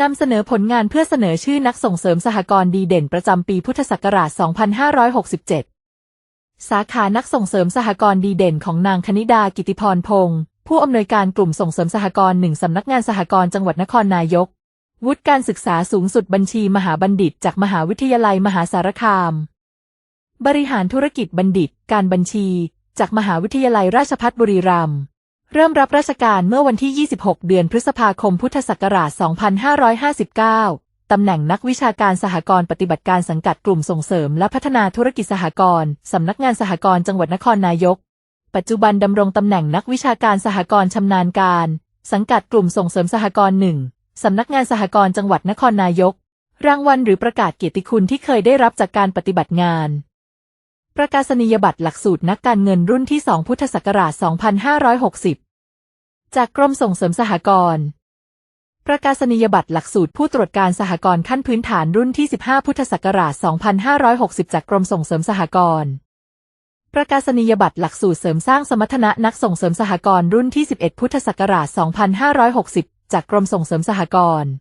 นำเสนอผลงานเพื่อเสนอชื่อนักส่งเสริมสหกรณ์ดีเด่นประจำปีพุทธศักราช 2567 สาขานักส่งเสริมสหกรณ์ดีเด่นของนางคณิดากิติพรพงศ์ผู้อำนวยการกลุ่มส่งเสริมสหกรณ์หนึ่งสำนักงานสหกรณ์จังหวัดนครนายก วุฒิการศึกษาสูงสุดบัญชีมหาบัณฑิต จากมหาวิทยาลัยมหาสารคาม บริหารธุรกิจบัณฑิต การบัญชี จากมหาวิทยาลัยราชภัฏบุรีรัมย์ เริ่มรับราชการเมื่อวันที่ 26 เดือนพฤษภาคมพุทธศักราช 2559 ตำแหน่งนักวิชาการสหกรณ์ปฏิบัติการสังกัดกลุ่มส่งเสริมและพัฒนาธุรกิจสหกรณ์สำนักงานสหกรณ์จังหวัดนครนายก ปัจจุบันดำรงตำแหน่งนักวิชาการสหกรณ์ชำนาญการ สังกัดกลุ่มส่งเสริมสหกรณ์หนึ่งสำนักงานสหกรณ์จังหวัดนครนายก รางวัลหรือประกาศเกียรติคุณที่เคยได้รับจากการปฏิบัติงาน ประกาศนียบัตรหลักสูตรนักการเงินรุ่นที่ 2 พุทธศักราช 2560 จากกรมส่งเสริมสหกรณ์ ประกาศนียบัตรหลักสูตรผู้ตรวจการสหกรณ์ขั้นพื้นฐานรุ่นที่ 15 พุทธศักราช 2560 จากกรมส่งเสริมสหกรณ์ ประกาศนียบัตรหลักสูตรเสริมสร้างสมรรถนะนักส่งเสริมสหกรณ์รุ่นที่ 11 พุทธศักราช 2560 จากกรมส่งเสริมสหกรณ์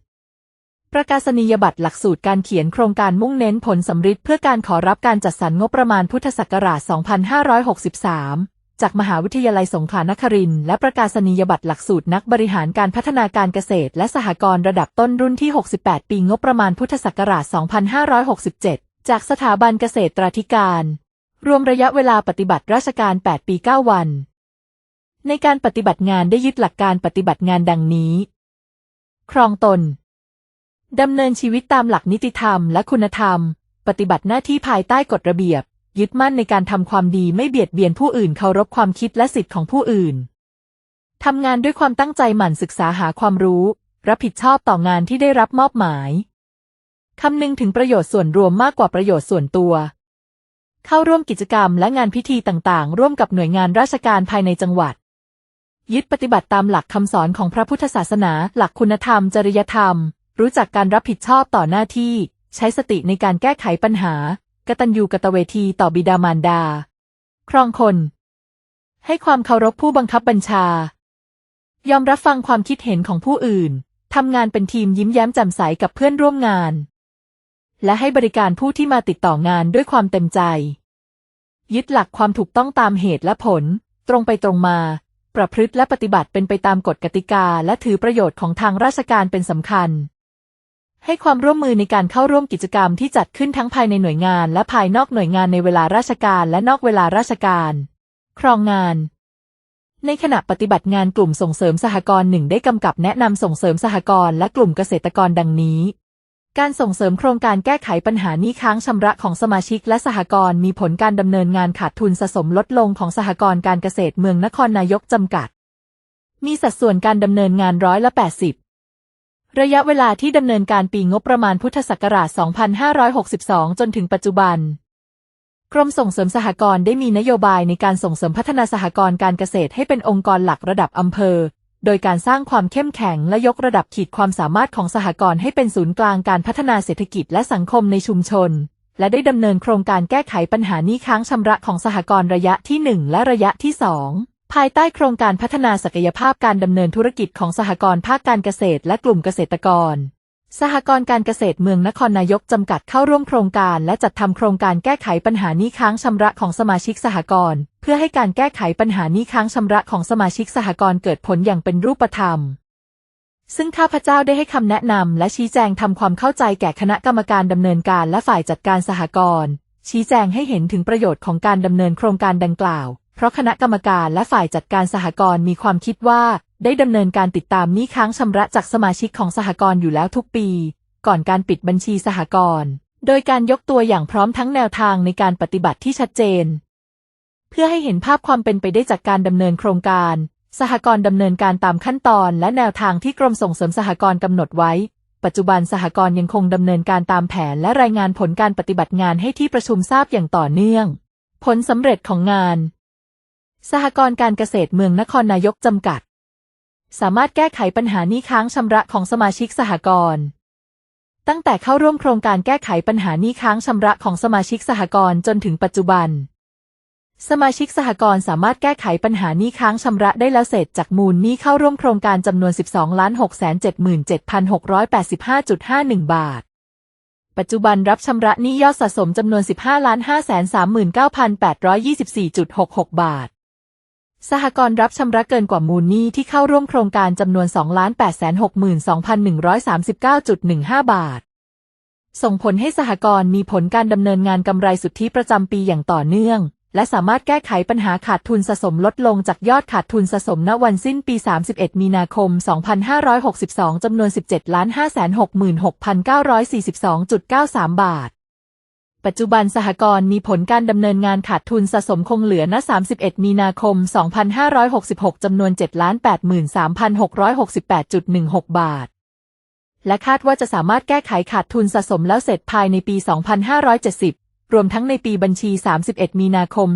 ประกาศนียบัตรหลักสูตรการเขียนโครงการมุ่งเน้นผลสำฤทธิ์เพื่อการขอรับการจัดสรรงบประมาณพุทธศักราช 2563 จากมหาวิทยาลัยสงขลานครินทร์และประกาศนียบัตรหลักสูตรนักบริหารการพัฒนาการเกษตร และสหกรณ์ระดับต้นรุ่นที่ 68 ปีงบประมาณพุทธศักราช 2567 จากสถาบันเกษตรตราธิการ รวมระยะเวลาปฏิบัติราชการ 8 ปี 9 วัน ในการปฏิบัติงานได้ยึดหลักการปฏิบัติงานดังนี้ ครองตน ดำเนินชีวิตตามหลักนิติธรรมและคุณธรรม ปฏิบัติหน้าที่ภายใต้กฎระเบียบ ยึดมั่นในการทำความดีไม่เบียดเบียนผู้อื่นเคารพความคิดและสิทธิของผู้อื่นทำงานด้วยความตั้งใจหมั่นศึกษาหาความรู้ รับผิดชอบต่องานที่ได้รับมอบหมายคำนึงถึงประโยชน์ส่วนรวมมากกว่าประโยชน์ส่วนตัว เข้าร่วมกิจกรรมและงานพิธีต่างๆ ร่วมกับหน่วยงานราชการภายในจังหวัด ยึดปฏิบัติตามหลักคำสอนของพระพุทธศาสนา หลักคุณธรรม จริยธรรม รู้จักการรับผิดชอบต่อหน้าที่ ใช้สติในการแก้ไขปัญหา กตัญญูกตเวทีต่อบิดามารดา ครองคน ให้ความเคารพผู้บังคับบัญชา ยอมรับฟังความคิดเห็นของผู้อื่น ทำงานเป็นทีมยิ้มแย้มแจ่มใสกับเพื่อนร่วมงาน และให้บริการผู้ที่มาติดต่องานด้วยความเต็มใจ ยึดหลักความถูกต้องตามเหตุและผล ตรงไปตรงมา ประพฤติและปฏิบัติเป็นไปตามกฎกติกา และถือประโยชน์ของทางราชการเป็นสำคัญ ให้ความร่วมมือในการเข้าร่วมกิจกรรมที่จัดขึ้นทั้งภายในหน่วยงานและภายนอกหน่วยงานในเวลาราชการและนอกเวลาราชการ ครองงาน ในขณะปฏิบัติงานกลุ่มส่งเสริมสหกรณ์หนึ่งได้กำกับแนะนำส่งเสริมสหกรณ์และกลุ่มเกษตรกรดังนี้ การส่งเสริมโครงการแก้ไขปัญหานี้ค้างชำระของสมาชิกและสหกรณ์มีผลการดำเนินงานขาดทุนสะสมลดลงของสหกรณ์การเกษตรเมืองนครนายกจำกัด มีสัดส่วนการดำเนินงานร้อยละ80 ระยะเวลาที่ดำเนินการปีงบประมาณพุทธศักราช 2562 จนถึงปัจจุบัน กรมส่งเสริมสหกรณ์ได้มีนโยบายในการส่งเสริมพัฒนาสหกรณ์การเกษตรให้เป็นองค์กรหลักระดับอำเภอ โดยการสร้างความเข้มแข็งและยกระดับขีดความสามารถของสหกรณ์ให้เป็นศูนย์กลางการพัฒนาเศรษฐกิจและสังคมในชุมชน และได้ดำเนินโครงการแก้ไขปัญหานี้ค้างชำระของสหกรณ์ระยะที่ 1 และระยะที่ 2 ภายใต้โครงการพัฒนาศักยภาพการดำเนินธุรกิจของสหกรณ์ภาคการเกษตรและกลุ่มเกษตรกร สหกรณ์การเกษตรเมืองนครนายกจำกัดเข้าร่วมโครงการและจัดทำโครงการแก้ไขปัญหานี้ค้างชำระของสมาชิกสหกรณ์เพื่อให้การแก้ไขปัญหานี้ค้างชำระของสมาชิกสหกรณ์เกิดผลอย่างเป็นรูปธรรม ซึ่งข้าพเจ้าได้ให้คำแนะนำและชี้แจงทำความเข้าใจแก่คณะกรรมการดำเนินการและฝ่ายจัดการสหกรณ์ชี้แจงให้เห็นถึงประโยชน์ของการดำเนินโครงการดังกล่าว เพราะคณะกรรมการและฝ่ายจัดการสหกรณ์มีความคิดว่า ได้ดำเนินการติดตามหนี้ค้างชำระจากสมาชิกของสหกรณ์อยู่แล้วทุกปี ก่อนการปิดบัญชีสหกรณ์โดยการยกตัวอย่างพร้อมทั้งแนวทางในการปฏิบัติที่ชัดเจน เพื่อให้เห็นภาพความเป็นไปได้จากการดำเนินโครงการ สหกรณ์ดำเนินการตามขั้นตอนและแนวทางที่กรมส่งเสริมสหกรณ์กำหนดไว้ ปัจจุบันสหกรณ์ยังคงดำเนินการตามแผนและรายงานผลการปฏิบัติงานให้ที่ประชุมทราบอย่างต่อเนื่อง ผลสำเร็จของงาน สหกรณ์การเกษตรเมืองนครนายกจำกัด สามารถแก้ไขปัญหาหนี้ค้างชำระของสมาชิกสหกรณ์ตั้งแต่เข้าร่วมโครงการแก้ไขปัญหาหนี้ค้างชำระของสมาชิกสหกรณ์จนถึงปัจจุบัน สมาชิกสหกรณ์สามารถแก้ไขปัญหาหนี้ค้างชำระได้แล้วเสร็จจากมูลหนี้เข้าร่วมโครงการจำนวน 12,677,685.51 บาทปัจจุบันรับชำระหนี้ยอดสะสมจำนวน 15,539,824.66 บาท สหกรณ์รับชำระเกินกว่ามูลหนี้ที่เข้าร่วมโครงการจำนวน 2,862,139.15 บาท ส่งผลให้สหกรณ์มีผลการดำเนินงานกำไรสุทธิประจำปีอย่างต่อเนื่อง และสามารถแก้ไขปัญหาขาดทุนสะสมลดลงจากยอดขาดทุนสะสมณวันสิ้นปี 31 มีนาคม 2562 จำนวน 17,566,942.93 บาท ปัจจุบันสหกรณ์มีผลการดำเนินงานขาดทุนสะสมคงเหลือณ 31 มีนาคม 2566 จำนวน 7,83,668.16 บาท และคาดว่าจะสามารถแก้ไขขาดทุนสะสมแล้วเสร็จภายในปี 2570 รวมทั้งในปีบัญชี 31 มีนาคม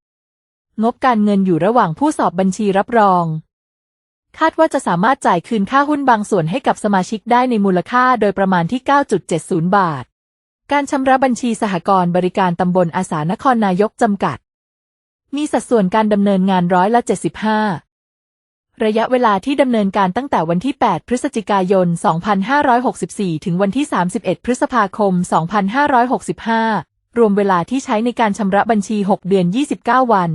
2567 งบการเงินอยู่ระหว่างผู้สอบบัญชีรับรองคาดว่าจะสามารถจ่ายคืนค่าหุ้นบางส่วนให้กับสมาชิกได้ในมูลค่าโดยประมาณที่ 9.70 บาท การชำระบัญชีสหกรณ์บริการตำบลอาสานครนายกจำกัด มีสัดส่วนการดำเนินงานร้อยละ 75 ระยะเวลาที่ดำเนินการตั้งแต่วันที่ 8 พฤศจิกายน 2564 ถึงวันที่ 31 พฤษภาคม 2565 รวมเวลาที่ใช้ในการชำระบัญชี 6 เดือน 29 วัน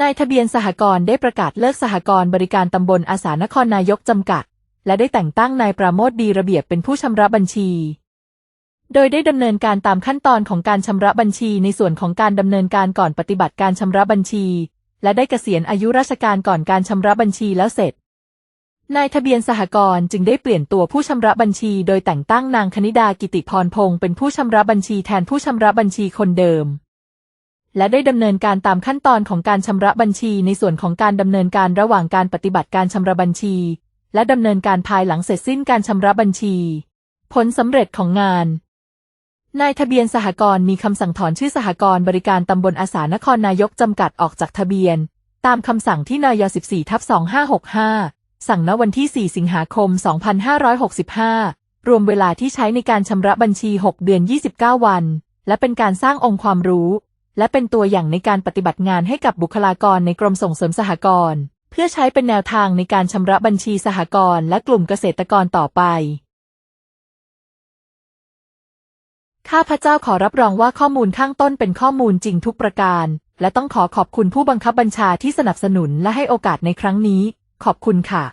นายทะเบียนสหกรณ์ได้ประกาศเลิกสหกรณ์บริการตำบลอาสานครนายกจำกัด และได้แต่งตั้งนายปราโมทดีระเบียบเป็นผู้ชำระบัญชี โดยได้ดำเนินการตามขั้นตอนของการชำระบัญชีในส่วนของการดำเนินการก่อนปฏิบัติการชำระบัญชี และได้เกษียณอายุราชการก่อนการชำระบัญชีแล้วเสร็จ นายทะเบียนสหกรณ์จึงได้เปลี่ยนตัวผู้ชำระบัญชี โดยแต่งตั้งนางคณิดากิติพรพงศ์เป็นผู้ชำระบัญชีแทนผู้ชำระบัญชีคนเดิม และได้ดำเนินการตามขั้นตอนของการชำระบัญชีในส่วนของการดำเนินการระหว่างการปฏิบัติการชำระบัญชี และดำเนินการภายหลังเสร็จสิ้นการชำระบัญชี ผลสำเร็จของงาน นายทะเบียนสหกรณ์มีคำสั่งถอนชื่อสหกรณ์บริการตำบลอาสานครนายกจำกัดออกจากทะเบียน ตามคำสั่งที่นย14ทับ2565 สั่งณวันที่ 4 สิงหาคม 2565 รวมเวลาที่ใช้ในการชำระบัญชี 6 เดือน 29 วัน และเป็นการสร้างองค์ความรู้ และเป็นตัวอย่างในการปฏิบัติงานให้กับบุคลากรในกรมส่งเสริมสหกรณ์เพื่อใช้เป็นแนวทางในการชำระบัญชีสหกรณ์และกลุ่มเกษตรกรต่อไป ข้าพเจ้าขอรับรองว่าข้อมูลข้างต้นเป็นข้อมูลจริงทุกประการ และต้องขอขอบคุณผู้บังคับบัญชาที่สนับสนุนและให้โอกาสในครั้งนี้ ขอบคุณค่ะ